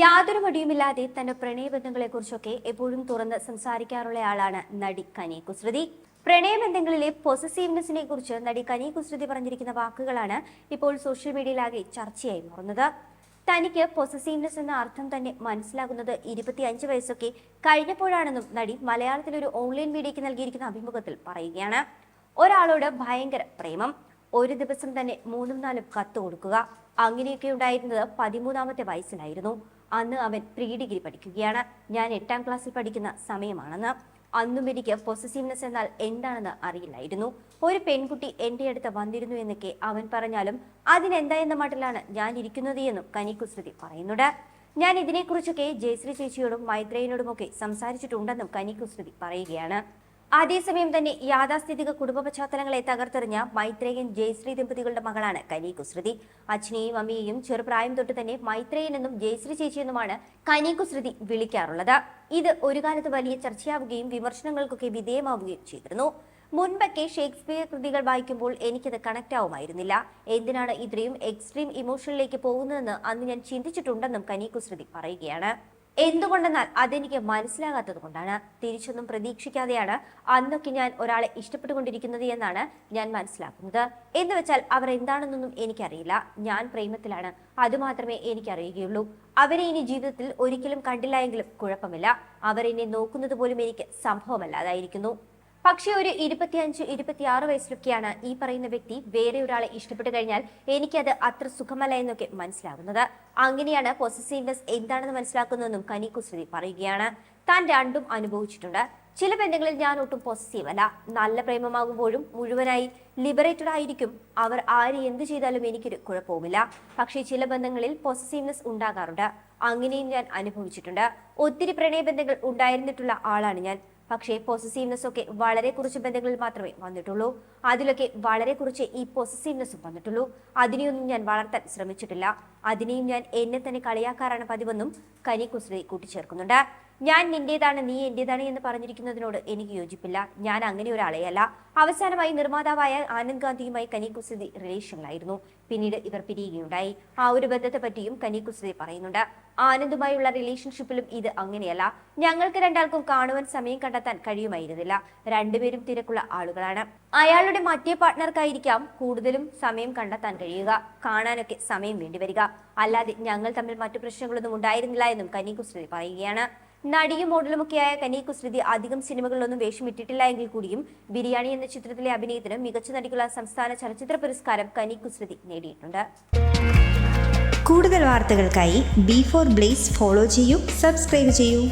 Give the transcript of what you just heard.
യാതൊരു മടിയുമില്ലാതെ തന്റെ പ്രണയബന്ധങ്ങളെക്കുറിച്ചൊക്കെ എപ്പോഴും തുറന്ന് സംസാരിക്കാറുള്ളയാളാണ് നടി കനി കുസൃതി. പ്രണയബന്ധങ്ങളിലെ പൊസസീവ്നെസിനെ കുറിച്ച് നടി കനി കുസൃതി പറഞ്ഞിരിക്കുന്ന വാക്കുകളാണ് ഇപ്പോൾ സോഷ്യൽ മീഡിയയിലാകെ ചർച്ചയായി മാറുന്നത്. തനിക്ക് പൊസസീവ്നെസ് എന്ന അർത്ഥം തന്നെ മനസ്സിലാകുന്നത് ഇരുപത്തിയഞ്ച് വയസ്സൊക്കെ കഴിഞ്ഞപ്പോഴാണെന്നും നടി മലയാളത്തിലൊരു ഓൺലൈൻ മീഡിയയ്ക്ക് നൽകിയിരിക്കുന്ന അഭിമുഖത്തിൽ പറയുകയാണ്. ഒരാളോട് ഭയങ്കര പ്രേമം ഒരു ദിവസം തന്നെ മൂന്നും നാലും കത്ത് കൊടുക്കുക. അങ്ങനെയൊക്കെ ഉണ്ടായിരുന്നത് പതിമൂന്നാമത്തെ വയസ്സിലായിരുന്നു. അന്ന് അവൻ പ്രീ ഡിഗ്രി പഠിക്കുകയാണ്. ഞാൻ എട്ടാം ക്ലാസ്സിൽ പഠിക്കുന്ന സമയമാണെന്ന്. അന്നും എനിക്ക് പൊസസീവ്നെസ് എന്നാൽ എന്താണെന്ന് അറിയില്ലായിരുന്നു. ഒരു പെൺകുട്ടി എന്റെ അടുത്ത് വന്നിരുന്നു എന്നൊക്കെ അവൻ പറഞ്ഞാലും അതിനെന്താ എന്ന മട്ടിലാണ് ഞാൻ ഇരിക്കുന്നത് എന്നും കനിക്കുസൃതി പറയുന്നുണ്ട്. ഞാൻ ഇതിനെക്കുറിച്ചൊക്കെ ജയശ്രീ ചേച്ചിയോടും മൈത്രേയനോടുമൊക്കെ സംസാരിച്ചിട്ടുണ്ടെന്നും കനിക്കുസൃതി പറയുകയാണ്. അതേസമയം തന്നെ യാഥാസ്ഥിതിക കുടുംബ പശ്ചാത്തലങ്ങളെ തകർത്തെറിഞ്ഞ മൈത്രേയൻ ജയശ്രീ ദമ്പതികളുടെ മകളാണ് കനി കുസൃതി അച്ഛനെയും അമ്മയെയും ചെറുപ്രായം തൊട്ട് തന്നെ മൈത്രേയൻ എന്നും ജയശ്രീ ചേച്ചി എന്നുമാണ് കനി കുസൃതി വിളിക്കാറുള്ളത്. ഇത് ഒരു കാലത്ത് വലിയ ചർച്ചയാവുകയും വിമർശനങ്ങൾക്കൊക്കെ വിധേയമാവുകയും ചെയ്തിരുന്നു. മുൻപൊക്കെ ഷേക്സ്പിയർ കൃതികൾ വായിക്കുമ്പോൾ എനിക്കത് കണക്ട് ആവുമായിരുന്നില്ല എന്തിനാണ് ഇത്രയും എക്സ്ട്രീം ഇമോഷനിലേക്ക് പോകുന്നതെന്ന് അന്ന് ഞാൻ ചിന്തിച്ചിട്ടുണ്ടെന്നും കനി കുസൃതി പറയുകയാണ്. എന്തുകൊണ്ടെന്നാൽ അതെനിക്ക് മനസ്സിലാകാത്തത് കൊണ്ടാണ്. തിരിച്ചൊന്നും പ്രതീക്ഷിക്കാതെയാണ് അന്നൊക്കെ ഞാൻ ഒരാളെ ഇഷ്ടപ്പെട്ടുകൊണ്ടിരിക്കുന്നത് എന്നാണ് ഞാൻ മനസ്സിലാക്കുന്നത്. എന്ന് വെച്ചാൽ അവർ എന്താണെന്നൊന്നും എനിക്കറിയില്ല. ഞാൻ പ്രേമത്തിലാണ്. അതുമാത്രമേ എനിക്കറിയുകയുള്ളൂ. അവരെ ഇനി ജീവിതത്തിൽ ഒരിക്കലും കണ്ടില്ല എങ്കിലും കുഴപ്പമില്ല. അവരെന്നെ നോക്കുന്നത് പോലും എനിക്ക് സംഭവമല്ലാതായിരിക്കുന്നു. പക്ഷേ ഒരു ഇരുപത്തിയഞ്ച് ഇരുപത്തിയാറ് വയസ്സിലൊക്കെയാണ് ഈ പറയുന്ന വ്യക്തി വേറെ ഒരാളെ ഇഷ്ടപ്പെട്ടു കഴിഞ്ഞാൽ എനിക്കത് അത്ര സുഖമല്ല എന്നൊക്കെ മനസ്സിലാകുന്നത്. അങ്ങനെയാണ് പൊസസീവ്നെസ് എന്താണെന്ന് മനസ്സിലാക്കുന്നതെന്നും കനി കുസൃതി പറയുകയാണ്. താൻ രണ്ടും അനുഭവിച്ചിട്ടുണ്ട്. ചില ബന്ധങ്ങളിൽ ഞാൻ ഒട്ടും പോസിറ്റീവ് അല്ല. നല്ല പ്രേമമാകുമ്പോഴും മുഴുവനായി ലിബറേറ്റഡ് ആയിരിക്കും. അവർ ആര് എന്ത് ചെയ്താലും എനിക്കൊരു കുഴപ്പവുമില്ല. പക്ഷേ ചില ബന്ധങ്ങളിൽ പോസിറ്റീവ്നെസ് ഉണ്ടാകാറുണ്ട്. അങ്ങനെയും ഞാൻ അനുഭവിച്ചിട്ടുണ്ട്. ഒത്തിരി പ്രണയബന്ധങ്ങൾ ഉണ്ടായിരുന്നിട്ടുള്ള ആളാണ് ഞാൻ. പക്ഷേ പോസസീവ്നെസ് ഒക്കെ വളരെ കുറച്ച് ബന്ധങ്ങളിൽ മാത്രമേ വന്നിട്ടുള്ളൂ. അതിലൊക്കെ വളരെ കുറച്ച് ഈ പോസസീവ്നെസ്സും വന്നിട്ടുള്ളൂ. അതിനെയൊന്നും ഞാൻ വളർത്താൻ ശ്രമിച്ചിട്ടില്ല. അതിനെയും ഞാൻ എന്നെ തന്നെ കളിയാക്കാറാണ് പതിവെന്നും കനി കുസൃതി കൂട്ടിച്ചേർക്കുന്നുണ്ട്. ഞാൻ നിന്റേതാണ് നീ എന്റേതാണ് എന്ന് പറഞ്ഞിരിക്കുന്നതിനോട് എനിക്ക് യോജിപ്പില്ല. ഞാൻ അങ്ങനെ ഒരാളെയല്ല. അവസാനമായി നിർമ്മാതാവായ ആനന്ദ് ഗാന്ധിയുമായി കനി കുസൃതി റിലേഷനിലായിരുന്നു പിന്നീട് ഇവർ പിരിയുകയുണ്ടായി. ആ ഒരു ബന്ധത്തെ പറ്റിയും കനി കുസൃതി പറയുന്നുണ്ട്. ആനന്ദുമായുള്ള റിലേഷൻഷിപ്പിലും ഇത് അങ്ങനെയല്ല. ഞങ്ങൾക്ക് രണ്ടാൾക്കും കാണുവാൻ സമയം കണ്ടെത്താൻ കഴിയുമായിരുന്നില്ല. രണ്ടുപേരും തിരക്കുള്ള ആളുകളാണ്. അയാളുടെ മറ്റേ പാർട്ട്ണർക്കായിരിക്കാം കൂടുതലും സമയം കണ്ടെത്താൻ കഴിയുക. കാണാനൊക്കെ സമയം വേണ്ടിവരിക അല്ലാതെ ഞങ്ങൾ തമ്മിൽ മറ്റു പ്രശ്നങ്ങളൊന്നും ഉണ്ടായിരുന്നില്ല എന്നും കനി കുസൃതി പറയുകയാണ്. നടിയും മോഡലുമൊക്കെയായ കനി കുസൃതി അധികം സിനിമകളിലൊന്നും വേഷമിട്ടിട്ടില്ല എങ്കിൽ കൂടിയും ബിരിയാണി എന്ന ചിത്രത്തിലെ അഭിനയത്തിന് മികച്ച നടിക്കുള്ള സംസ്ഥാന ചലച്ചിത്ര പുരസ്കാരം കനി കുസൃതി നേടിയിട്ടുണ്ട്. കൂടുതൽ വാർത്തകൾക്കായി ബി ഫോർ ബ്ലേസ് ഫോളോ ചെയ്യൂ സബ്സ്ക്രൈബ് ചെയ്യൂ.